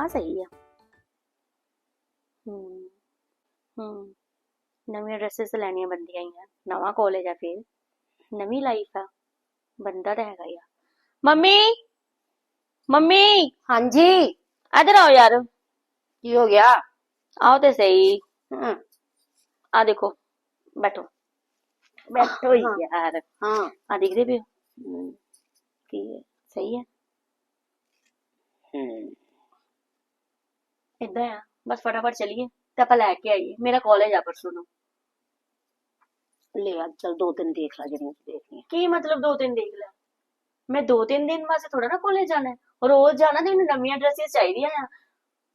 ਆ ਸਹੀ ਆ ਹੂੰ ਹੂੰ ਨਵੀਆਂ ਡਰੈਸਸ ਲੈਣੀਆਂ ਬੰਦੀਆਂ ਹੀ ਆ ਨਵਾਂ ਕਾਲਜ ਆ ਫਿਰ ਨਵੀਂ ਲਾਈਫ ਆ ਬੰਦਾ ਤਾਂ ਹੈਗਾ ਹੀ ਆ ਮੰਮੀ ਮੰਮੀ ਹਾਂਜੀ ਇਧਰ ਆਓ ਯਾਰ ਕੀ ਹੋ ਗਿਆ ਆਓ ਤੇ ਸਹੀ ਹਾਂ ਆ ਦੇਖੋ ਬੈਠੋ ਬੈਠੋ ਹਾਂ। ਯਾਰ ਹਾਂ ਆ ਦਿਖਦੇ ਪਏ ਹੋ? ਹਮ, ਕੀ ਹੈ ਸਹੀ ਹੈ ਹੂੰ ਇਦਾਂ ਆ ਬਸ ਫਟਾਫਟ ਚਲੀਏ ਤੇ ਆਪਾਂ ਲੈ ਕੇ ਆਈਏ ਮੇਰਾ ਕਾਲਜ ਆ ਪਰਸੋਂ ਨੂੰ। ਲੈ ਆ ਚਲ ਦੋ ਤਿੰਨ ਦੇਖ ਲੈ ਜਿਹੜੀਆਂ ਤੂੰ ਦੇਖਣੀਆਂ ਕੀ ਮਤਲਬ ਦੋ ਤਿੰਨ ਦੇਖ ਲੈ? ਮੈਂ ਦੋ ਤਿੰਨ ਦਿਨ ਵਾਸਤੇ ਥੋੜਾ ਨਾ ਕਾਲਜ ਜਾਣਾ ਹੈ ਰੋਜ਼ ਜਾਣਾ ਤੇ ਮੈਨੂੰ ਨਵੀਆਂ ਡਰੈਸਿਸ ਚਾਹੀਦੀਆਂ ਆ।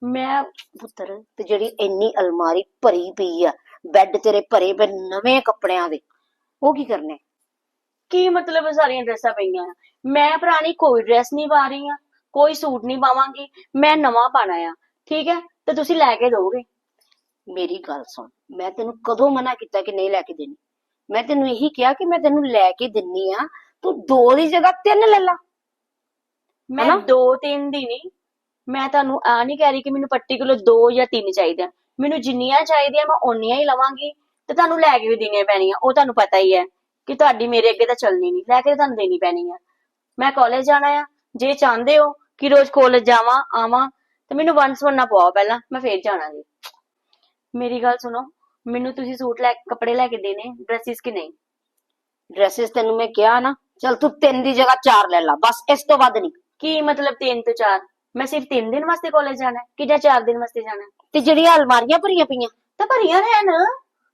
ਮੈਂ ਪੁੱਤਰ ਤੇ ਜਿਹੜੀ ਇੰਨੀ ਅਲਮਾਰੀ ਭਰੀ ਪਈ ਆ ਬੈੱਡ ਤੇਰੇ ਭਰੇ ਪਏ ਨਵੇਂ ਕੱਪੜਿਆਂ ਦੇ ਉਹ ਕੀ ਕਰਨੇ? ਕੀ ਮਤਲਬ ਸਾਰੀਆਂ ਡਰੈਸਾਂ ਪਈਆਂ ਮੈਂ ਪੁਰਾਣੀ ਕੋਈ ਡਰੈਸ ਨਹੀਂ ਪਾ ਰਹੀ ਆ ਕੋਈ ਸੂਟ ਨਹੀਂ ਪਾਵਾਂਗੀ ਮੈਂ ਨਵਾਂ ਪਾਣਾ ਆ। ਠੀਕ ਹੈ? ਤੇ ਤੁਸੀਂ ਲੈ ਕੇ ਦੋਗੇ ਮੇਰੀ ਗੱਲ ਸੁਣ ਮੈਂ ਤੈਨੂੰ ਕਦੋਂ ਮਨਾ ਕੀਤਾ ਕਿ ਨਹੀਂ ਲੈ ਕੇ ਦੇਣੀ? ਮੈਂ ਤੈਨੂੰ ਇਹੀ ਕਿਹਾ ਕਿ ਮੈਂ ਤੈਨੂੰ ਲੈ ਕੇ ਦਿੰਨੀ ਆ ਤੂੰ ਦੋ ਦੀ ਜਗ੍ਹਾ ਤਿੰਨ ਲੈ ਲਾ। ਮੈਂ? ਦੋ ਤਿੰਨ ਦੀ ਨਹੀਂ ਮੈਂ ਤੁਹਾਨੂੰ ਆ ਨਹੀਂ ਕਹਿ ਰਹੀ ਕਿ ਮੈਨੂੰ ਪਾਰਟਿਕੂਲਰ ਦੋ ਜਾਂ ਤਿੰਨ ਚਾਹੀਦੇ। ਮੈਨੂੰ ਜਿੰਨੀਆਂ ਚਾਹੀਦੀਆਂ ਮੈਂ ਓਨੀਆਂ ਹੀ ਲਵਾਂਗੀ ਤੇ ਤੁਹਾਨੂੰ ਲੈ ਕੇ ਵੀ ਦੇਣੀਆਂ ਪੈਣੀਆਂ। ਉਹ ਤੁਹਾਨੂੰ ਪਤਾ ਹੀ ਹੈ ਕਿ ਤੁਹਾਡੀ ਮੇਰੇ ਅੱਗੇ ਤਾਂ ਚੱਲਣੀ ਨਹੀਂ ਲੈ ਕੇ ਤੁਹਾਨੂੰ ਦੇਣੀ ਪੈਣੀ ਆ। ਮੈਂ ਕਾਲਜ ਜਾਣਾ ਆ ਜੇ ਚਾਹੁੰਦੇ ਹੋ ਕਿ ਰੋਜ਼ ਕਾਲਜ ਜਾਵਾਂ ਆਵਾਂ ਤੇ ਮੈਨੂੰ ਵੰਨਾ ਪਵਾਓ ਪਹਿਲਾਂ ਮੈਂ ਫੇਰ ਜਾਣਾ ਜੀ ਮੇਰੀ ਗੱਲ ਸੁਣੋ ਮੈਨੂੰ ਤੁਸੀਂ ਸੂਟ ਲੈ ਕੱਪੜੇ ਲੈ ਕੇ ਦੇਣੇ ਡਰੈਸਿਸ ਕਿ ਨਹੀਂ? ਡਰੈਸਸ ਤੈਨੂੰ ਮੈਂ ਕਿਹਾ ਨਾ ਚਲ ਤੂੰ ਤਿੰਨ ਦੀ ਜਗ੍ਹਾ ਚਾਰ ਲੈ ਲਾ ਬਸ ਇਸ ਤੋਂ ਵੱਧ ਨਹੀਂ। ਕੀ ਮਤਲਬ ਤਿੰਨ ਤੋਂ ਚਾਰ? ਮੈਂ ਸਿਰਫ ਤਿੰਨ ਦਿਨ ਵਾਸਤੇ ਕਾਲਜ ਜਾਣਾ ਹੈ ਕਿ ਜਾਂ ਚਾਰ ਦਿਨ ਵਾਸਤੇ ਜਾਣਾ ਹੈ? ਤੇ ਜਿਹੜੀਆਂ ਅਲਮਾਰੀਆਂ ਭਰੀਆਂ ਪਈਆਂ। ਤਾਂ ਭਰੀਆਂ ਰਹਿਣ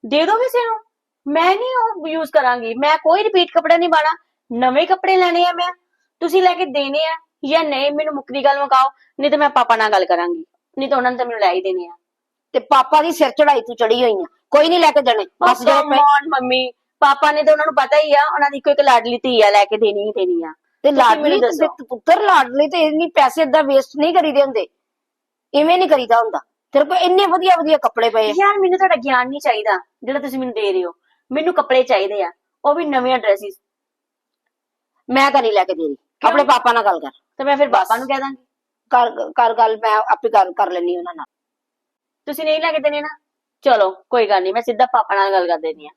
ਦੇ ਦੋ ਕਿਸੇ ਨੂੰ। ਮੈਂ ਨਹੀਂ ਉਹ ਯੂਜ਼ ਕਰਾਂਗੀ। ਮੈਂ ਕੋਈ ਰਿਪੀਟ ਕੱਪੜਾ ਨਹੀਂ ਪਾਣਾ ਨਵੇਂ ਕੱਪੜੇ ਲੈਣੇ ਆ ਮੈਂ। ਤੁਸੀਂ ਲੈ ਕੇ ਦੇਣੇ ਆ। ਜਾਂ ਨਹੀਂ ਮੈਨੂੰ ਮੁੱਕਦੀ ਗੱਲ ਮੁਕਾਓ ਨਹੀਂ ਤਾਂ ਮੈਂ ਪਾਪਾ ਨਾਲ ਗੱਲ ਕਰਾਂਗੀ। ਨਹੀਂ ਤਾਂ ਉਹਨਾਂ ਨੇ ਤਾਂ ਮੈਨੂੰ ਲੈ ਹੀ ਦੇਣੇ ਆ। ਤੇ ਪਾਪਾ ਦੀ ਸਿਰ ਚੜਾਈ ਤੂੰ ਚੜੀ ਹੋਈ ਆ। ਕੋਈ ਨਹੀਂ ਲੈ ਕੇ ਦੇਣੇ ਬਸ ਜਿਹੜੇ ਮੰਮੀ। ਪਾਪਾ ਨੇ ਤਾਂ ਉਹਨਾਂ ਨੂੰ ਪਤਾ ਹੀ ਆ ਉਹਨਾਂ ਦੀ ਇੱਕੋ ਇੱਕ ਲਾਡਲੀ ਧੀ ਆ ਲੈ ਕੇ ਦੇਣੀ ਹੀ ਦੇਣੀ ਆ। ਤੇ ਤੁਸੀਂ ਲਾਡਲੀ ਤੇ ਦੱਸੋ। ਪੁੱਤਰ ਲਾਡਲੀ ਤੇ ਇੰਨੀ ਪੈਸੇ ਏਦਾਂ ਵੇਸਟ ਨਹੀਂ ਕਰੀਦੇ ਹੁੰਦੇ। ਇਵੇਂ ਨਹੀਂ ਕਰੀਦਾ ਹੁੰਦਾ। ਤੇਰੇ ਕੋਲ ਇੰਨੇ ਵਧੀਆ ਵਧੀਆ ਕੱਪੜੇ ਪਏ ਆ। ਯਾਰ ਮੈਨੂੰ ਤੁਹਾਡਾ ਗਿਆਨ ਨਹੀਂ ਚਾਹੀਦਾ ਜਿਹੜਾ ਤੁਸੀਂ ਮੈਨੂੰ ਦੇ ਰਹੇ ਹੋ। ਮੈਨੂੰ ਕੱਪੜੇ ਚਾਹੀਦੇ ਆ ਉਹ ਵੀ ਨਵੀਆਂ ਡਰੈਸਿਸ ਮੈਂ ਤਾਂ ਨਹੀਂ ਲੈ ਕੇ ਦੇ ਰਹੀ। ਆਪਣੇ ਪਾਪਾ ਨਾਲ ਗੱਲ ਕਰ। ਤੇ ਮੈਂ ਫਿਰ ਪਾਪਾ ਨੂੰ ਕਹਿ ਦਾਂਗੀ ਕਰ ਕਰ ਗੱਲ ਮੈਂ ਆਪੇ ਗੱਲ ਕਰ ਲੈਣੀ ਉਹਨਾਂ ਨਾਲ। ਤੁਸੀਂ ਨਹੀਂ ਲੈ ਕੇ ਦੇਣੇ ਨਾ? ਚਲੋ ਕੋਈ ਗੱਲ ਨਹੀਂ ਮੈਂ ਸਿੱਧਾ ਪਾਪਾ ਨਾਲ ਗੱਲ ਕਰ ਦੇਣੀ ਆ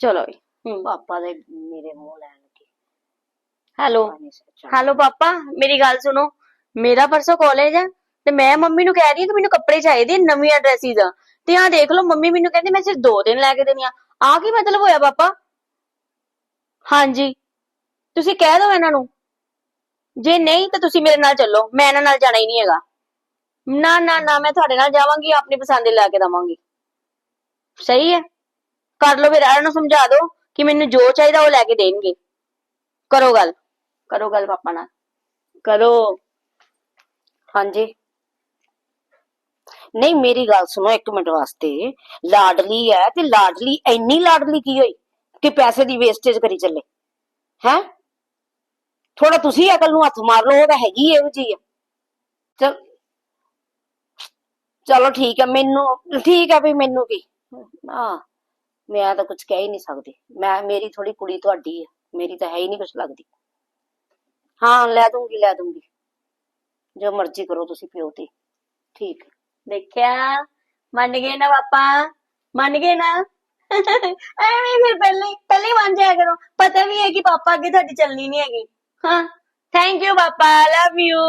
ਚਲੋ ਜੀ ਪਾਪਾ ਦੇ ਮੇਰੇ ਮੂੰਹ ਲੈਣ ਲੱਗੇ। ਹੈਲੋ। ਹੈਲੋ ਪਾਪਾ ਮੇਰੀ ਗੱਲ ਸੁਣੋ। ਮੇਰਾ ਪਰਸੋਂ ਕਾਲਜ ਹੈ ਤੇ ਮੈਂ ਮੰਮੀ ਨੂੰ ਕਹਿ ਰਹੀ ਹਾਂ ਕਿ ਮੈਨੂੰ ਕੱਪੜੇ ਚਾਹੀਦੇ ਨਵੀਆਂ ਡਰੈਸਿਸ ਆ। ਤੇ ਆਹ ਦੇਖ ਲਓ ਮੰਮੀ ਮੈਨੂੰ ਕਹਿੰਦੀ ਮੈਂ ਸਿਰਫ ਦੋ ਦਿਨ ਲੈ ਕੇ ਦੇਣੀ ਆ ਆ ਕੀ ਮਤਲਬ ਹੋਇਆ ਪਾਪਾ? ਹਾਂਜੀ। ਤੁਸੀਂ ਕਹਿ ਦਿਓ ਇਹਨਾਂ ਨੂੰ। ਜੇ ਨਹੀਂ ਤਾਂ ਤੁਸੀਂ ਮੇਰੇ ਨਾਲ ਚੱਲੋ, ਮੈਂ ਇਹਨਾਂ ਨਾਲ ਜਾਣਾ ਹੀ ਨਹੀਂ ਹੈਗਾ। ਨਾ ਨਾ ਨਾ, ਮੈਂ ਤੁਹਾਡੇ ਨਾਲ ਜਾਵਾਂਗੀ, ਆਪਣੀ ਪਸੰਦ ਦੇ ਲੈ ਕੇ ਦਵਾਂਗੀ। ਸਹੀ ਹੈ। ਕਰ ਲਓ ਫਿਰ, ਇਹਨਾਂ ਨੂੰ ਸਮਝਾ ਦਿਓ ਕਿ ਮੈਨੂੰ ਜੋ ਚਾਹੀਦਾ ਉਹ ਲੈ ਕੇ ਦੇਣਗੇ। ਕਰੋ ਗੱਲ। ਕਰੋ ਗੱਲ ਪਾਪਾ ਨਾਲ। ਕਰੋ। ਹਾਂਜੀ। ਨਹੀਂ, ਮੇਰੀ ਗੱਲ ਸੁਣੋ ਇੱਕ ਮਿੰਟ ਵਾਸਤੇ। ਲਾਡਲੀ ਹੈ ਤੇ ਲਾਡਲੀ, ਇੰਨੀ ਲਾਡਲੀ ਕੀ ਹੋਈ ਕਿ ਪੈਸੇ ਦੀ ਵੇਸਟੇਜ ਕਰੀ ਚੱਲੇ। ਹੈ? ਥੋੜਾ ਤੁਸੀਂ ਅਕਲ ਨੂੰ ਹੱਥ ਮਾਰ ਲਓ, ਉਹ ਤਾਂ ਹੈਗੀ ਇਹੋ ਜੀ ਆ। ਚਲ ਚਲੋ ਠੀਕ ਹੈ ਮੈਨੂੰ, ਠੀਕ ਹੈ ਵੀ ਮੈਨੂੰ ਕੀ? ਆ ਮੈਂ ਤਾਂ ਕੁਝ ਕਹਿ ਹੀ ਨਹੀਂ ਸਕਦੀ। ਮੈਂ, ਮੇਰੀ ਥੋੜੀ ਕੁੜੀ ਤੁਹਾਡੀ ਹੈ ਮੇਰੀ ਤਾਂ ਹੈ ਹੀ ਨਹੀਂ ਕੁਝ ਲੱਗਦੀ। ਹਾਂ, ਲੈ ਦੂੰਗੀ ਲੈ ਦੂੰਗੀ। ਜੋ ਮਰਜ਼ੀ ਕਰੋ ਤੁਸੀਂ ਪਿਓ ਤੇ। ਠੀਕ। ਦੇਖਿਆ? ਮੰਨ ਗਏ ਨਾ ਪਾਪਾ? ਮੰਨ ਗਏ ਨਾ? ਐਵੇਂ ਫਿਰ ਪਹਿਲੇ ਪਹਿਲੇ ਮੰਨ ਜਾਇਆ ਕਰੋ। ਪਤਾ ਵੀ ਹੈ ਕਿ ਪਾਪਾ ਅੱਗੇ ਤੁਹਾਡੀ ਚੱਲਣੀ ਨਹੀਂ ਹੈਗੀ। ਹਾਂ ਥੈਂਕ ਯੂ ਪਾਪਾ ਲਵ ਯੂ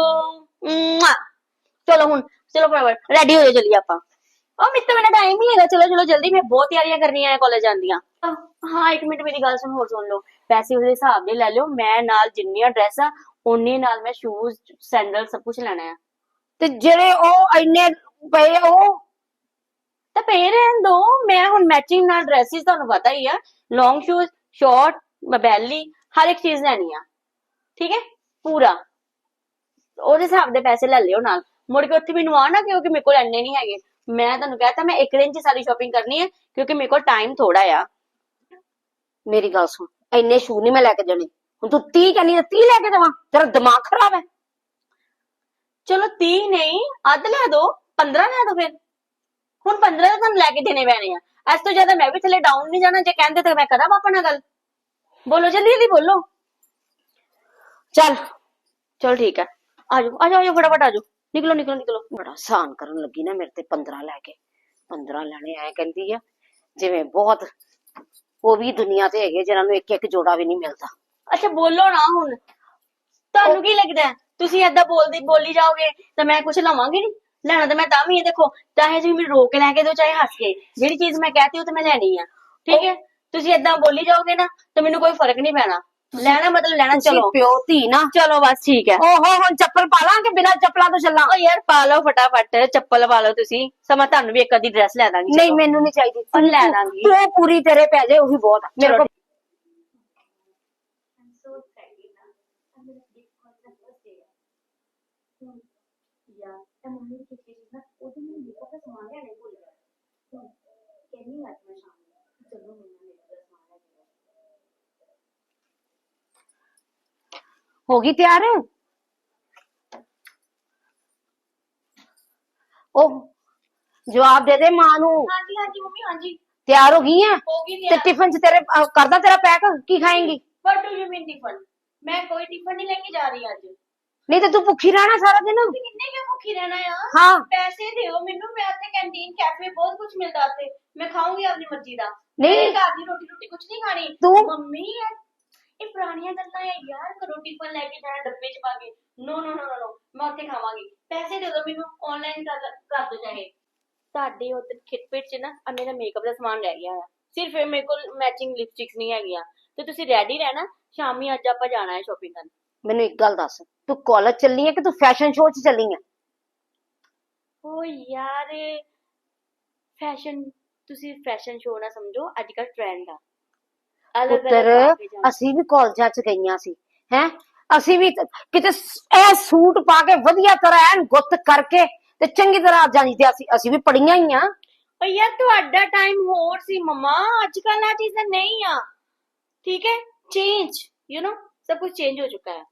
ਚਲੋ ਹੁਣ ਚਲੋ ਫਟਾਫਟ ਰੈਡੀ ਹੋ ਜਾਓ ਜਲਦੀ ਆਪਾਂ। ਉਹ ਮਿੱਤ ਮੇਰਾ ਟਾਈਮ ਹੀ ਹੈਗਾ। ਚਲੋ ਚਲੋ ਜਲਦੀ ਮੈਂ ਬਹੁਤ ਤਿਆਰੀਆਂ ਕਰਨੀਆਂ ਹੈ ਕਾਲਜ ਜਾਣ ਦੀਆਂ। ਹਾਂ ਇੱਕ ਮਿੰਟ ਮੇਰੀ ਗੱਲ ਸੁਣ ਹੋਰ ਸੁਣ ਲਓ। ਪੈਸੇ ਉਹਦੇ ਹਿਸਾਬ ਦੇ ਲੈ ਲਿਓ। ਮੈਂ ਨਾਲ ਜਿੰਨੀਆਂ ਡਰੈਸ ਆ ਉਨੇ ਨਾਲ ਮੈਂ ਸ਼ੂਜ਼ ਸੈਂਡਲ ਸਭ ਕੁਝ ਲੈਣਾ ਹੈ ਤੇ ਜਿਹੜੇ ਉਹ ਇੰਨੇ ਪਏ ਆ ਉਹ? ਤਾਂ ਪਏ ਰਹਿਣ ਦੋ। ਮੈਂ ਹੁਣ ਮੈਚਿੰਗ ਨਾਲ ਡਰੈਸਿਸ ਤੁਹਾਨੂੰ ਪਤਾ ਹੀ ਆ। ਲੌਂਗ ਸ਼ੂਜ਼ ਸ਼ਾਰਟ ਬੈਲੀ ਹਰ ਇੱਕ ਚੀਜ਼ ਲੈਣੀ ਆ। ਠੀਕ ਹੈ? ਪੂਰਾ। ਉਹਦੇ ਹਿਸਾਬ ਦੇ ਪੈਸੇ ਲੈ ਲਿਓ ਨਾਲ। ਮੁੜ ਕੇ ਉੱਥੇ ਮੈਨੂੰ ਆ ਨਾ ਕਿਉਂਕਿ ਮੇਰੇ ਕੋਲ ਇੰਨੇ ਨਹੀਂ ਹੈਗੇ। ਮੈਂ ਤੁਹਾਨੂੰ ਕਹਤਾ ਮੈਂ ਇੱਕ ਦਿਨ 'ਚ ਸਾਰੀ ਸ਼ਾਪਿੰਗ ਕਰਨੀ ਹੈ, ਕਿਉਂਕਿ ਮੇਰੇ ਕੋਲ ਟਾਈਮ ਥੋੜਾ ਆ। ਮੇਰੀ ਗੱਲ ਸੁਣ, ਇੰਨੇ ਸ਼ੂ ਨਹੀਂ ਮੈਂ ਲੈ ਕੇ ਜਾਣੇ ਹੁਣ ਤੂੰ 30 ਕਹਿੰਦੀ 30 ਲੈ ਕੇ ਜਾਵਾਂ ਤੇਰਾ ਦਿਮਾਗ ਖਰਾਬ ਹੈ। ਚਲੋ 30 ਨਹੀਂ, ਅੱਧ ਲੈ ਦੋ 15 ਲੈ ਦੋ ਫਿਰ। ਹੁਣ 15 ਤਾਂ ਤੁਹਾਨੂੰ ਲੈ ਕੇ ਦੇਣੇ ਪੈਣੇ ਆ। ਇਸ ਤੋਂ ਜ਼ਿਆਦਾ ਮੈਂ ਵੀ ਥੱਲੇ ਡਾਊਨ ਨਹੀਂ ਜਾਣਾ, ਜੇ ਕਹਿੰਦੇ ਤਾਂ ਮੈਂ ਕਰਾਂ ਪਾਪਾ ਨਾਲ ਗੱਲ। ਬੋਲੋ ਜਲਦੀ ਜਲਦੀ ਬੋਲੋ। ਚੱਲ ਚਲ ਠੀਕ ਹੈ। ਆਜੋ ਆਜੋ ਆਜੋ ਫਟਾਫਟ ਆਜੋ ਨਿਕਲੋ ਨਿਕਲੋ ਨਿਕਲੋ। ਬੜਾ ਆਸਾਨ ਕਰਨ ਲੱਗੀ ਨਾ ਮੇਰੇ ਤੇ 15 ਲੈ ਕੇ। 15 ਲੈਣੇ ਐ ਕਹਿੰਦੀ ਆ। ਜਿਵੇਂ ਬਹੁਤ ਉਹ ਵੀ ਦੁਨੀਆ ਤੇ ਹੈਗੇ ਜਿਹਨਾਂ ਨੂੰ ਇੱਕ ਇੱਕ ਜੋੜਾ ਵੀ ਨਹੀਂ ਮਿਲਦਾ। ਅੱਛਾ ਬੋਲੋ ਨਾ ਹੁਣ। ਤੁਹਾਨੂੰ ਕੀ ਲੱਗਦਾ ਹੈ? ਤੁਸੀਂ ਏਦਾਂ ਬੋਲਦੀ ਬੋਲੀ ਜਾਓਗੇ ਤਾਂ ਮੈਂ ਕੁਝ ਲਵਾਂਗੀ ਨਹੀਂ ਲੈਣਾ ਤਾਂ ਮੈਂ ਤਾਂ ਵੀ ਇਹ ਦੇਖੋ। ਚਾਹੇ ਤੁਸੀਂ ਮੈਨੂੰ ਰੋਕ ਕੇ ਲੈ ਕੇ ਦਿਓ ਚਾਹੇ ਹੱਸ ਕੇ। ਜਿਹੜੀ ਚੀਜ਼ ਮੈਂ ਕਹਤੀ ਉਹ ਤਾਂ ਮੈਂ ਲੈਣੀ ਆ। ਠੀਕ ਹੈ? ਤੁਸੀਂ ਏਦਾਂ ਬੋਲੀ ਜਾਓਗੇ ਨਾ ਤਾਂ ਮੈਨੂੰ ਕੋਈ ਫ਼ਰਕ ਨਹੀਂ ਪੈਣਾ। ਲੈਣਾ ਮਤਲਬ ਲੈਣਾ ਚਲੋ। ਪਿਓ ਧੀ ਨਾ। ਚਲੋ ਬਸ ਠੀਕ ਹੈ। ਓਹੋ ਹੁਣ ਚੱਪਲ ਪਾ ਲਾਂ ਕਿ ਬਿਨਾਂ ਚੱਪਲਾਂ ਤੋਂ ਚੱਲਾਂ। ਓ ਯਾਰ ਪਾ ਲਓ ਫਟਾਫਟ ਚੱਪਲ ਪਾ ਲਓ ਤੁਸੀਂ। ਸਮਾਂ ਤੁਹਾਨੂੰ ਵੀ ਇੱਕ ਅੱਧੀ ਡਰੈਸ ਲੈ ਦਾਂਗੀ ਨਹੀਂ। ਮੈਨੂੰ ਨਹੀਂ ਚਾਹੀਦੀ। ਉਹ ਲੈ ਦਾਂਗੀ। ਤੂੰ ਪੂਰੀ ਤੇਰੇ ਪੈ ਜਾਏ ਉਹੀ ਬਹੁਤ ਆ। ਮੇਰੇ ਕੋਲ ਹੋ ਗਈ ਤਿਆਰ ਉਹ ਜਵਾਬ ਦੇ ਦੇ ਮਾਂ ਨੂੰ ਹਾਂਜੀ ਹਾਂਜੀ ਮੰਮੀ ਹਾਂਜੀ ਤਿਆਰ ਹੋ ਗਈ ਹੈ ਹੋ ਗਈ ਤੇ ਟਿਫਨ ਚ ਤੇਰੇ ਅਹ, ਕਰਦਾ ਤੇਰਾ ਪੈਕ ਕੀ ਖਾਏਂਗੀ What do you mean tiffin ਮੈਂ ਕੋਈ ਟਿਫਨ ਨਹੀਂ ਲੈ ਕੇ ਜਾ ਰਹੀ ਅੱਜ ਨਹੀਂ ਤੇ ਤੂੰ ਭੁੱਖੀ ਰਹਿਣਾ ਸਾਰਾ ਦਿਨ ਤੁਸੀਂ ਕਿੰਨੇ ਕਿਉਂ ਭੁੱਖੀ ਰਹਿਣਾ ਆ ਹਾਂ ਪੈਸੇ ਦਿਓ ਮੈਨੂੰ ਮੈਂ ਉੱਥੇ ਕੈਂਟੀਨ ਕੈਫੇ ਬਹੁਤ ਕੁਝ ਮਿਲਦਾ ਉੱਥੇ ਮੈਂ ਖਾਊਂਗੀ ਆਪਣੀ ਮਰਜ਼ੀ ਦਾ ਨਹੀਂ। ਮੈਂ ਘਰ ਦੀ ਰੋਟੀ ਰੋਟੀ ਕੁਝ ਨਹੀਂ ਖਾਣੀ ਤੂੰ- ਮੰਮੀ ਇਹ ਇਹ ਪੁਰਾਣੀਆਂ ਗੱਲਾਂ ਆ ਯਾਰ ਕਰੋ ਟਿਫਨ ਲੈ ਕੇ ਜਾਣਾ ਡੱਬੇ 'ਚ ਪਾ ਕੇ। ਨੋ ਨੋ ਨੋ ਨੋ ਮੈਂ ਉੱਥੇ ਖਾਵਾਂਗੀ। ਪੈਸੇ ਦੇ ਦਿਓ ਮੈਨੂੰ ਆਨਲਾਈਨ ਕਰ ਕਰ ਦਿਓ ਚਾਹੇ। ਤੁਹਾਡੇ ਉੱਤੇ ਖਿੱਟਪਿਟ 'ਚ ਨਾ ਆ ਮੇਰਾ ਮੇਕਅਪ ਦਾ ਸਮਾਨ ਰਹਿ ਗਿਆ ਆ। ਸਿਰਫ ਇਹ ਮੇਰੇ ਕੋਲ ਮੈਚਿੰਗ ਲਿਪਸਟਿਕਸ ਨਹੀਂ ਹੈਗੀਆਂ। ਤੇ ਤੁਸੀਂ ਰੈਡੀ ਰਹਿਣਾ ਸ਼ਾਮੀ ਅੱਜ ਆਪਾਂ ਜਾਣਾ ਹੈ ਸ਼ਾਪਿੰਗ ਕਰਨ। ਮੈਨੂੰ ਇੱਕ ਗੱਲ ਦੱਸ ਤੂੰ ਕਾਲਜ ਚੱਲੀ ਹੈ ਕਿ ਤੂੰ ਫੈਸ਼ਨ ਸ਼ੋਅ 'ਚ ਚੱਲੀ ਹੈ ਓ ਯਾਰ ਫੈਸ਼ਨ ਤੁਸੀਂ ਫੈਸ਼ਨ ਸ਼ੋਅ ਨਾ ਸਮਝੋ ਅੱਜ ਕੱਲ ਟ੍ਰੈਂਡ ਆ। ਪੁੱਤਰ ਕੇ। ਅਸੀਂ ਵੀ ਕਾਲਜਾਂ 'ਚ ਗਈਆਂ ਸੀ ਹੈ? ਅਸੀਂ ਵੀ ਕਿਤੇ ਇਹ ਸੂਟ ਪਾ ਕੇ ਵਧੀਆ ਤਰ੍ਹਾਂ ਐਨ ਗੁੱਤ ਕਰਕੇ ਤੇ ਚੰਗੀ ਤਰ੍ਹਾਂ ਜਾਣੀ ਤੇ ਅਸੀਂ ਅਸੀਂ ਵੀ ਪੜੀਆਂ ਹੀ ਆ। ਯਾਰ ਤੁਹਾਡਾ ਟਾਈਮ ਹੋਰ ਸੀ ਮਮਾ। ਅੱਜ ਕੱਲ ਆ ਚੀਜ਼ਾਂ ਨਹੀਂ ਆ। ਠੀਕ ਹੈ? ਚੇਂਜ ਯੂ نو ਸਭ ਕੁਝ ਚੇਂਜ ਹੋ ਚੁੱਕਾ ਹੈ।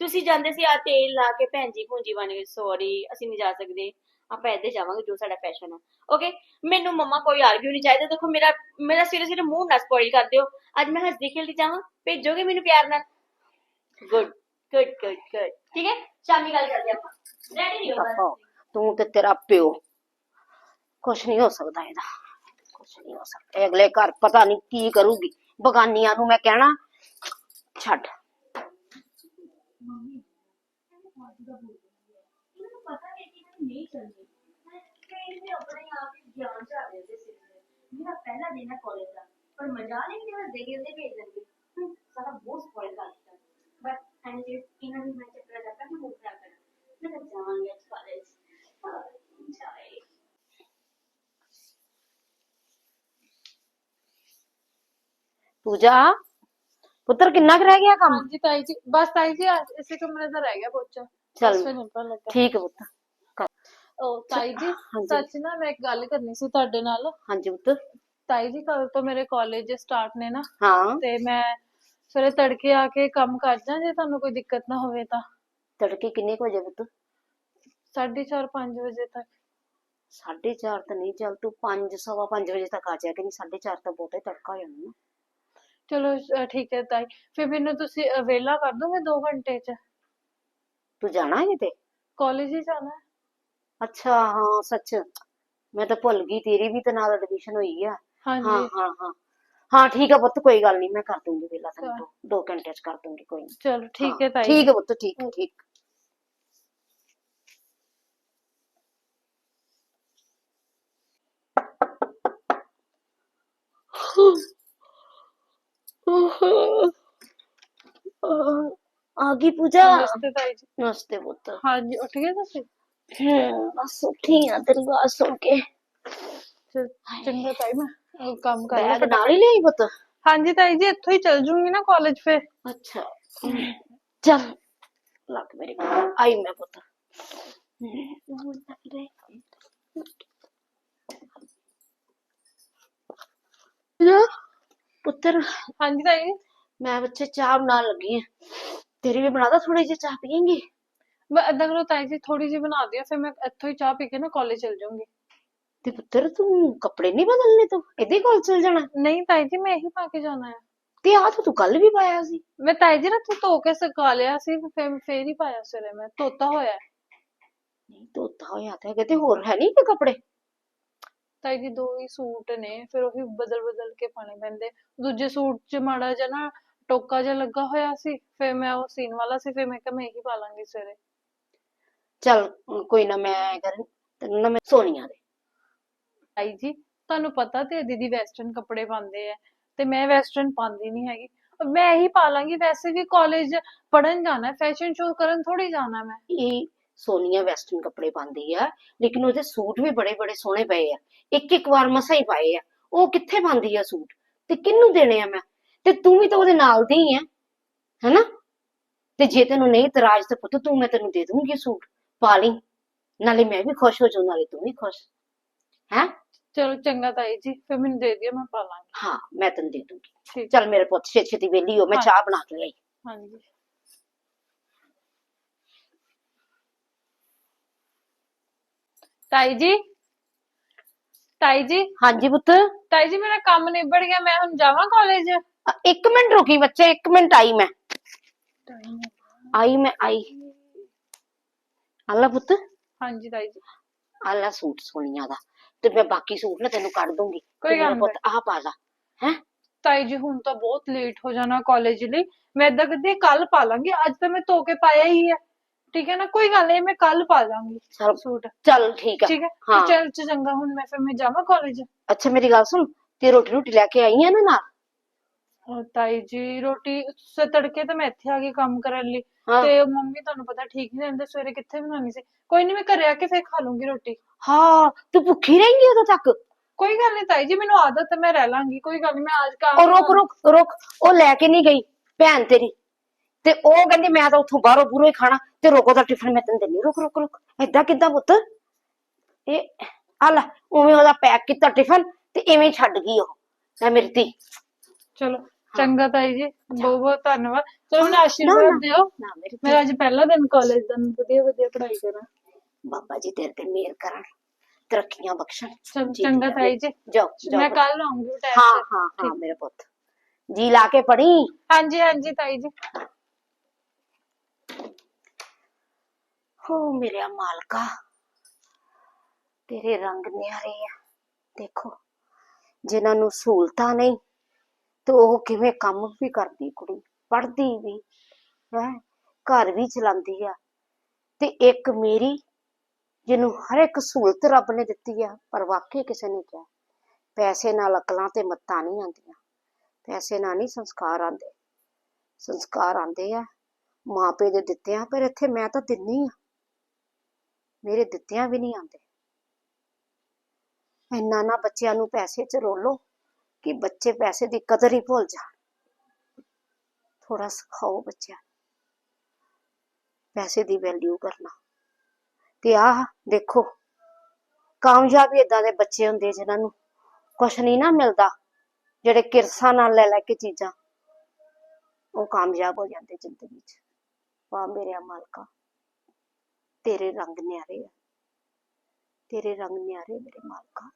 ਤੁਸੀਂ ਜਾਂਦੇ ਸੀ ਆ ਤੇਲ ਲਾ ਕੇ ਭੈਣ ਜੀ ਭੂੰਜੀ ਬਣ ਗਏ ਸੌਰੀ ਅਸੀਂ ਨਹੀਂ ਜਾ ਸਕਦੇ। ਆਪਾਂ ਇੱਥੇ ਜਾਵਾਂਗੇ, ਜੋ ਸਾਡਾ ਫੈਸ਼ਨ ਹੈ ਓਕੇ ਮੈਨੂੰ ਮੰਮਾ ਕੋਈ ਆਰਗਿਊ ਨਹੀਂ ਚਾਹੀਦਾ। ਦੇਖੋ, ਮੇਰਾ ਮੇਰਾ ਸਿਰੇ ਸਿਰੇ ਮੂੰਹ ਨਾ ਸਪੋਇਲ ਕਰ ਦਿਓ। ਅੱਜ ਮੈਂ ਹੱਸਦੀ ਖੇਲਦੀ ਜਾਵਾਂ, ਭੇਜੋਗੇ ਮੈਨੂੰ ਪਿਆਰ ਨਾਲ? ਗੁੱਡ ਗੁੱਡ ਗੁੱਡ ਗੁੱਡ ਠੀਕ ਹੈ? ਸ਼ਾਮੀ ਗੱਲ ਕਰਦੇ ਆਪਾਂ। ਰੈਡੀ ਨਹੀਂ ਹੋਗਾ ਤੂੰ ਤੇ ਤੇਰਾ ਪਿਓ। ਕੁਛ ਨਹੀਂ ਹੋ ਸਕਦਾ ਇਹਦਾ। ਕੁਛ ਨਹੀਂ ਹੋ ਸਕਦਾ। ਅਗਲੇ ਘਰ ਪਤਾ ਨਹੀਂ ਕੀ ਕਰੂਗੀ। ਬਗਾਨੀਆਂ ਨੂੰ ਮੈਂ ਕਹਿਣਾ, ਛੱਡ। ਮੈਨੂੰ ਪਤਾ ਹੈ ਕਿ ਇਹ ਨਹੀਂ ਚੱਲਦੀ ਕਈ ਵੀ ਆਪਣੇ ਆਪ ਹੀ ਗਿਆਨ ਚ ਆ ਜਾਂਦੇ ਸੀ ਮੇਰਾ ਪਹਿਲਾ ਦਿਨ ਹੈ ਕਾਲਜ ਦਾ ਪਰ ਮਜ਼ਾ ਨਹੀਂ ਕਿ ਹੱਸਦੇ ਖੇਲਦੇ ਭੇਜ ਦਿੰਦੇ ਹਮ, ਸਾਰਾ ਬਹੁਤ ਸਪੋਇਲ ਕਰ ਦਿੱਤਾ ਬਟ ਐਂਡ ਜੇ ਇਹਨਾਂ ਦੀ ਮੈਂ ਚੱਕਰ ਦਾ ਕਿ ਮੁੱਕ ਨਾ ਕਰਾਂ ਮੈਂ ਤਾਂ ਜਾਵਾਂਗੀ ਅੱਜ ਕਾਲਜ ਜਾਏ ਪੂਜਾ ਪੁੱਤਰ ਕਿੰਨਾ ਕੁ ਰਹਿ ਗਿਆ ਕੰਮ ਹਾਂਜੀ ਤਾਈ ਜੀ ਬਸ ਤਾਈ ਜੀ ਅੱਜ ਇਸੇ ਕਮਰੇ ਦਾ ਰਹਿ ਗਿਆ ਉਹ ਤਾਈ ਜੀ ਹਾਂਜੀ। ਸੱਚ ਨਾ ਮੈਂ ਇੱਕ ਗੱਲ ਕਰਨੀ ਸੀ ਤੁਹਾਡੇ ਨਾਲ। ਹਾਂਜੀ ਪੁੱਤ। ਤਾਈ ਜੀ ਕੱਲ ਤੋਂ ਮੇਰੇ ਕਾਲਜ ਸਟਾਰਟ ਨੇ ਨਾ। ਹਾਂ। ਤੇ ਮੈਂ ਸਵੇਰੇ ਤੜਕੇ ਆ ਕੇ ਕੰਮ ਕਰ ਜਾਂ ਜੇ ਤੁਹਾਨੂੰ ਕੋਈ ਦਿੱਕਤ ਨਾ ਹੋਵੇ ਤਾਂ। ਤੜਕੇ ਕਿੰਨੇ ਕੁ ਵਜੇ ਪੁੱਤ? 4:30 5 ਵਜੇ ਤੱਕ। ਸਾਢੇ ਚਾਰ ਤਾਂ ਨਹੀਂ ਚੱਲ ਤੂੰ 5 ਸਵਾ 5 ਵਜੇ ਤੱਕ ਆ ਜਾਇਆ ਕਿ ਨਹੀਂ ਸਾਢੇ ਚਾਰ ਤਾਂ ਬਹੁਤਾ ਹੀ ਤੜਕਾ ਹੋ ਜਾਣਾ ਨਾ। ਚਲੋ ਅਹ ਠੀਕ ਹੈ ਤਾਈ। ਫਿਰ ਮੈਨੂੰ ਤੁਸੀਂ ਵੇਲਾ ਕਰ ਦੋਗੇ 2 ਘੰਟੇ ਚ? ਤੂੰ ਜਾਣਾ ਹੈ ਕਿਤੇ ਕਾਲਜ ਹੀ ਜਾਣਾ। ਹੈ ਅੱਛਾ ਹਾਂ ਸੱਚ ਮੈਂ ਤਾਂ ਭੁੱਲ ਗਈ ਤੇਰੀ ਵੀ ਤਾਂ ਨਾਲ ਐਡਮਿਸ਼ਨ ਹੋਈ ਆ ਹਾਂ ਹਾਂਜੀ ਹਾਂ ਹਾਂ ਹਾਂ ਠੀਕ ਹੈ ਪੁੱਤ ਕੋਈ ਗੱਲ ਨਹੀਂ ਮੈਂ ਕਰ ਦੂੰਗੀ ਵੇਲਾ ਤੈਨੂੰ ਦੋ, ਦੋ ਘੰਟੇ ਚ ਕਰ ਦੂੰਗੀ ਕੋਈ ਨਹੀਂ ਚਲੋ ਠੀਕ ਹੈ ਤਾਈ ਠੀਕ ਹੈ ਪੁੱਤ ਠੀਕ ਹੈ ਠੀਕ ਆ ਗਈ ਪੂਜਾ ਨਮਸਤੇ ਤਾਈ ਜੀ ਨਮਸਤੇ ਪੁੱਤ ਹਾਂਜੀ ਉੱਠ ਗਏ ਤੁਸੀਂ ਹਮ, ਬਸ ਉੱਠੀ ਆ ਤੇਰੀ ਆਵਾਜ਼ ਸੁਣ ਕੇ ਚਲ ਚੰਗਾ ਤਾਈ ਮੈਂ ਉਹ ਕੰਮ ਕਰ ਲਾਂ ਬੈਗ ਨਾਲ ਹੀ ਲਈ ਪੁੱਤ ਹਾਂਜੀ ਤਾਈ ਜੀ ਇੱਥੋਂ ਹੀ ਚਲ ਜੂੰਗੀ ਨਾ ਕਾਲਜ ਫਿਰ ਅੱਛਾ ਚੱਲ ਲੱਗ ਮੇਰੇ ਕੋਲ ਆਈ ਮੈਂ ਪੁੱਤ ਪੁੱਤਰ ਹਾਂਜੀ ਤਾਈ ਜੀ ਮੈਂ ਬੱਚੇ ਚਾਹ ਬਣਾਉਣ ਲੱਗੀ ਆ ਤੇਰੀ ਵੀ ਬਣਾ ਦਾਂ ਥੋੜੀ ਜਿਹੀ ਚਾਹ ਪੀਏਂਗੀ ਮੈਂ ਏਦਾਂ ਕਰੋ ਤਾਈ ਜੀ ਥੋੜੀ ਜਿਹੀ ਬਣਾ ਦਿਓ ਫਿਰ ਮੈਂ ਇੱਥੋਂ ਹੀ ਚਾਹ ਪੀ ਕੇ ਨਾ ਕਾਲਜ ਚਲ ਜਾਊਂਗੀ। ਤੇ ਪੁੱਤਰ ਤੂੰ ਕੱਪੜੇ ਨਹੀਂ ਬਦਲਨੇ ਤੂੰ ਇਹਦੇ ਕੋਲ ਚਲ ਜਾਣਾ? ਨਹੀਂ ਤਾਈ ਜੀ ਮੈਂ ਇਹੀ ਪਾ ਕੇ ਜਾਣਾ ਹੈ ਤੇ ਆ ਤਾਂ ਤੂੰ ਕੱਲ ਵੀ ਪਾਇਆ ਸੀ। ਮੈਂ ਤਾਈ ਜੀ ਨਾ ਤੂੰ ਧੋ ਕੇ ਸੁਕਾ ਲਿਆ ਸੀ ਫਿਰ ਫੇਰ ਹੀ ਪਾਇਆ ਸਵੇਰੇ ਮੈਂ ਧੋਤਾ ਹੋਇਆ। ਹੈ। ਨਹੀਂ ਧੋਤਾ ਹੋਇਆ ਤਾਂ ਹੈਗਾ ਤੇ ਹੋਰ ਹੈ ਨਹੀਂ ਕਿ ਕੱਪੜੇ? ਤਾਈ ਜੀ ਦੋ ਹੀ ਸੂਟ ਨੇ ਫਿਰ ਉਹੀ ਬਦਲ ਬਦਲ ਕੇ ਪਾਣੇ ਪੈਂਦੇ। ਦੂਜੇ ਸੂਟ 'ਚ ਮਾੜਾ ਜਿਹਾ ਨਾ ਟੋਕਾ ਜਿਹਾ ਲੱਗਾ ਹੋਇਆ ਸੀ ਫਿਰ ਮੈਂ ਉਹ ਸੀਨ ਵਾਲਾ ਸੀ ਫਿਰ ਮੈਂ ਕਿਹਾ ਮੈਂ ਇਹੀ ਪਾ ਲਾਂਗੀ ਸਵੇਰੇ। ਚੱਲ ਕੋਈ ਨਾ ਮੈਂ ਐਂ ਕਰਾਂ ਤੈਨੂੰ ਨਾ ਮੈਂ ਸੋਨੀਆ ਦੇ। ਤਾਈ ਜੀ ਤੁਹਾਨੂੰ ਪਤਾ ਤੇ ਹੈ ਦੀਦੀ ਵੈਸਟਰਨ ਕੱਪੜੇ ਪਾਉਂਦੇ ਆ ਤੇ ਮੈਂ ਵੈਸਟਰਨ ਪਾਉਂਦੀ ਨਹੀਂ ਹੈਗੀ। ਮੈਂ ਇਹੀ ਪਾ ਲਾਂਗੀ ਵੈਸੇ ਵੀ ਕਾਲਜ ਪੜਨ ਜਾਣਾ ਫੈਸ਼ਨ ਸ਼ੋ ਕਰਨ ਥੋੜੀ ਜਾਣਾ ਮੈਂ। ਇਹ ਸੋਨੀਆ ਵੈਸਟਰਨ ਕੱਪੜੇ ਪਾਉਂਦੀ ਆ ਲੇਕਿਨ ਉਹਦੇ ਸੂਟ ਵੀ ਬੜੇ ਬੜੇ ਸੋਹਣੇ ਪਏ ਆ। ਇੱਕ ਇੱਕ ਵਾਰ ਮਸਾਂ ਹੀ ਪਾਏ ਆ। ਉਹ ਕਿੱਥੇ ਪਾਉਂਦੀ ਆ ਸੂਟ? ਤੇ ਕਿਹਨੂੰ ਦੇਣੇ ਆ ਮੈਂ? ਤੇ ਤੂੰ ਵੀ ਤਾਂ ਉਹਦੇ ਨਾਲ ਦੀ ਹੀ ਆ ਹੈਨਾ? ਤੇ ਜੇ ਤੈਨੂੰ ਨਹੀਂ ਇਤਰਾਜ਼ ਤੇ ਪੁੱਤ ਤੂੰ ਮੈਂ ਤੈਨੂੰ ਦੇ ਦੂੰਗੀ ਸੂਟ। ਪਾ ਲਈ। ਨਾਲੇ ਮੈਂ ਵੀ ਖੁਸ਼ ਹੋ ਜਾਊਂ ਨਾਲੇ ਤੂੰ ਵੀ ਖੁਸ਼। ਹੈ? ਚਲੋ ਚੰਗਾ ਤਾਈ ਜੀ ਫਿਰ ਮੈਨੂੰ ਦੇ ਦਿਓ ਮੈਂ ਪਾ ਲਾਂਗੀ। ਹਾਂ ਮੈਂ ਤੈਨੂੰ ਦੇ ਦੂੰਗੀ। ਠੀਕ। ਚੱਲ ਮੇਰੇ ਪੁੱਤ ਛੇਤੀ ਛੇਤੀ ਵਿਹਲੀ ਹੋ ਮੈਂ ਹਾਂ। ਚਾਹ ਬਣਾ ਕੇ ਲਈ ਹਾਂਜੀ। ਤਾਈ ਜੀ? ਤਾਈ ਜੀ? ਹਾਂਜੀ ਪੁੱਤ। ਤਾਈ ਜੀ ਮੇਰਾ ਕੰਮ ਨਿਬੜ ਗਿਆ ਮੈਂ ਹੁਣ ਜਾਵਾਂ ਕਾਲਜ ਅ, ਇੱਕ ਮਿੰਟ ਰੁਕੀ ਬੱਚੇ ਇੱਕ ਮਿੰਟ ਆਈ ਮੈਂ। ਆਈ ਮੈਂ ਆਈ। ਆਲਾ ਪੁੱਤ? ਹਾਂਜੀ ਤਾਈ ਜੀ। ਆਲਾ ਸੂਟ ਸੋਨੀਆ ਦਾ। ਤੇ ਮੈਂ ਬਾਕੀ ਸੂਟ ਨਾ ਤੈਨੂੰ ਕੱਢ ਦੂੰਗੀ। ਕੋਈ ਤੂੰ ਮੇਰਾ ਗੱਲ ਪੁੱਤ ਆਹ ਪਾ ਲਾ। ਹੈ? ਤਾਈ ਜੀ ਹੁਣ ਤਾਂ ਬਹੁਤ ਲੇਟ ਹੋ ਜਾਣਾ ਕਾਲਜ ਲਈ। ਮੈਂ ਏਦਾਂ ਕਰਦੀ ਕੱਲ ਪਾ ਲਾਂਗੀ। ਅੱਜ ਤਾਂ ਮੈਂ ਧੋ ਕੇ ਪਾਇਆ ਹੀ ਹੈ ਠੀਕ ਹੈ ਨਾ? ਕੋਈ ਗੱਲ ਨਹੀਂ ਮੈਂ ਕੱਲ ਪਾ ਲਾਂਗੀ ਚੱਲ ਸੂਟ। ਚੱਲ ਠੀਕ ਆ। ਠੀਕ ਹੈ? ਹਾਂ। ਤੇ ਚੱਲ ਚ ਚੰਗਾ ਹੁਣ ਮੈਂ ਫਿਰ ਮੈਂ ਜਾਵਾਂ ਕਾਲਜ ਅੱਛਾ ਮੇਰੀ ਗੱਲ ਸੁਣ। ਤੇ ਰੋਟੀ ਰੋਟੀ ਲੈ ਕੇ ਆਈ ਆ ਨਾ ਨਾਲ? ਉਹ ਤਾਈ ਜੀ ਰੋਟੀ ਸ ਤੜਕੇ ਤਾਂ ਮੈਂ ਇੱਥੇ ਆ ਗਈ ਕੰਮ ਕਰਨ ਲਈ। ਹਾਂ। ਤੇ ਮੰਮੀ ਤੁਹਾਨੂੰ ਪਤਾ ਠੀਕ ਨਹੀਂ ਰਹਿੰਦੇ ਸਵੇਰੇ ਕਿੱਥੇ ਬਣਾਉਣੀ ਸੀ? ਕੋਈ ਨਹੀਂ ਮੈਂ ਘਰੇ ਆ ਕੇ ਫੇਰ ਖਾ ਲੂੰਗੀ ਰੋਟੀ। ਹਾਂ ਤੂੰ ਭੁੱਖੀ ਰਹੇਂਗੀ ਉਦੋਂ ਤੱਕ? ਕੋਈ ਗੱਲ ਨਹੀਂ ਤਾਈ ਜੀ ਮੈਨੂੰ ਆਦਤ ਹੈ ਮੈਂ ਰਹਿ ਲਾਂਗੀ ਕੋਈ ਗੱਲ ਨਹੀਂ ਮੈਂ ਅੱਜ ਕੰਮ ਉਹ ਰੁਕ ਰੁਕ ਰੁਕ ਉਹ ਲੈ ਕੇ ਨਹੀਂ ਗਈ ਭੈਣ ਤੇਰੀ। ਤੇ ਉਹ ਕਹਿੰਦੀ ਮੈਂ ਤਾਂ ਉੱਥੋਂ ਬਾਹਰੋਂ ਬੂਰੋਂ ਹੀ ਖਾਣਾ ਤੇ ਰੋਕੋ ਦਾ ਟਿਫਨ ਮੈਂ ਤੈਨੂੰ ਦਿੰਦੀ। ਰੁਕ ਰੁਕ ਰੁਕ ਏਦਾਂ ਕਿੱਦਾਂ ਪੁੱਤ? ਇਹ ਆ ਲੈ ਉਵੇਂ ਉਹਦਾ ਪੈਕ ਕੀਤਾ ਟਿਫਨ ਤੇ ਹੀ ਛੱਡ ਗਈ ਉਹ ਲੈ ਮੇਰੀ ਧੀ। ਚਲੋ ਚੰਗਾ ਤਾਈ ਜੀ ਬਹੁਤ ਬਹੁਤ ਧੰਨਵਾਦ। ਚਲੋ ਨਾ, ਆਸ਼ੀਰਵਾਦ। ਦਿਓ। ਨਾ ਮੇਰੀ ਧੀ ਮੇਰਾ ਅੱਜ ਪਹਿਲਾ ਦਿਨ ਕਾਲਜ ਦਾ ਮੈਂ ਵਧੀਆ ਵਧੀਆ ਪੜ੍ਹਾਈ ਕਰਾਂ। ਬਾਬਾ ਜੀ ਤੇਰੇ ਤੇ ਮਿਹਰ ਕਰਨ ਤਰੱਕੀਆਂ ਬਖਸ਼ਣ। ਜੀ ਚੰਗਾ ਤਾਈ ਜੀ। ਜਾਓ ਜਾਓ ਮੈਂ ਪੁੱਤ। ਕੱਲ ਆਉਂਗੀ ਹਾਂ ਟਾਈਮ ਹਾਂ ਹਾਂ ਮੇਰੇ ਪੁੱਤ। ਜੀ ਲਾ ਕੇ ਪੜੀ। ਹਾਂਜੀ ਹਾਂਜੀ ਤਾਈ ਜੀ। ਹੋ ਮੇਰੇ ਮਾਲਕਾ ਤੇਰੇ ਰੰਗ ਨਿਆਰੇ ਆ। ਦੇਖੋ ਜਿਨ੍ਹਾਂ ਨੂੰ ਸਹੂਲਤਾਂ ਨਹੀਂ ਤੇ ਉਹ ਕਿਵੇਂ ਕੰਮ ਵੀ ਕਰਦੀ ਕੁੜੀ, ਪੜ੍ਹਦੀ ਵੀ, ਹੈ, ਘਰ ਵੀ ਚਲਾਉਂਦੀ ਆ। ਤੇ ਇੱਕ ਮੇਰੀ, ਜਿਹਨੂੰ ਹਰ ਇੱਕ ਸਹੂਲਤ ਰੱਬ ਨੇ ਦਿੱਤੀ ਆ, ਪਰ ਵਾਕਈ ਕਿਸੇ ਨੇ ਕਿਹਾ, ਪੈਸੇ ਨਾਲ ਅਕਲਾਂ ਤੇ ਮੱਤਾਂ ਨਹੀਂ ਆਉਂਦੀਆਂ, ਪੈਸੇ ਨਾਲ ਨਹੀਂ ਸੰਸਕਾਰ ਆਉਂਦੇ। ਸੰਸਕਾਰ ਆਉਂਦੇ ਆ ਮਾਪੇ ਦੇ ਦਿੱਤੇ ਆ ਪਰ ਇੱਥੇ ਮੈਂ ਤਾਂ ਦਿੰਨੀ ਆ, ਮੇਰੇ ਦਿੱਤਿਆਂ ਵੀ ਨਹੀਂ ਆਉਂਦੇ। ਇੰਨਾ ਨਾ ਬੱਚਿਆਂ ਨੂੰ ਪੈਸੇ ਚ ਰੋਲੋ। ਕਿ ਬੱਚੇ ਪੈਸੇ ਦੀ ਕਦਰ ਹੀ ਭੁੱਲ ਜਾਣ। ਥੋੜਾ ਸਿਖਾਓ ਬੱਚਿਆਂ ਪੈਸੇ ਦੀ ਵੈਲਿਊ ਕਰਨਾ। ਤੇ ਆਹ ਦੇਖੋ, ਕਾਮਯਾਬ ਹੀ ਦੇ ਬੱਚੇ ਹੁੰਦੇ ਜਿਨ੍ਹਾਂ ਨੂੰ ਕੁਛ ਨਹੀਂ ਨਾ ਮਿਲਦਾ, ਜਿਹੜੇ ਕਿਰਸਾਂ ਨਾਲ ਲੈ ਲੈ ਕੇ ਚੀਜ਼ਾਂ, ਉਹ ਕਾਮਯਾਬ ਹੋ ਜਾਂਦੇ ਜ਼ਿੰਦਗੀ 'ਚ। ਵਾਹ ਮੇਰੇ ਮਾਲਕਾ, ਤੇਰੇ ਰੰਗ ਨਿਆਰੇ ਆ। ਤੇਰੇ ਰੰਗ ਨਿਆਰੇ ਮੇਰੇ ਮਾਲਕਾ।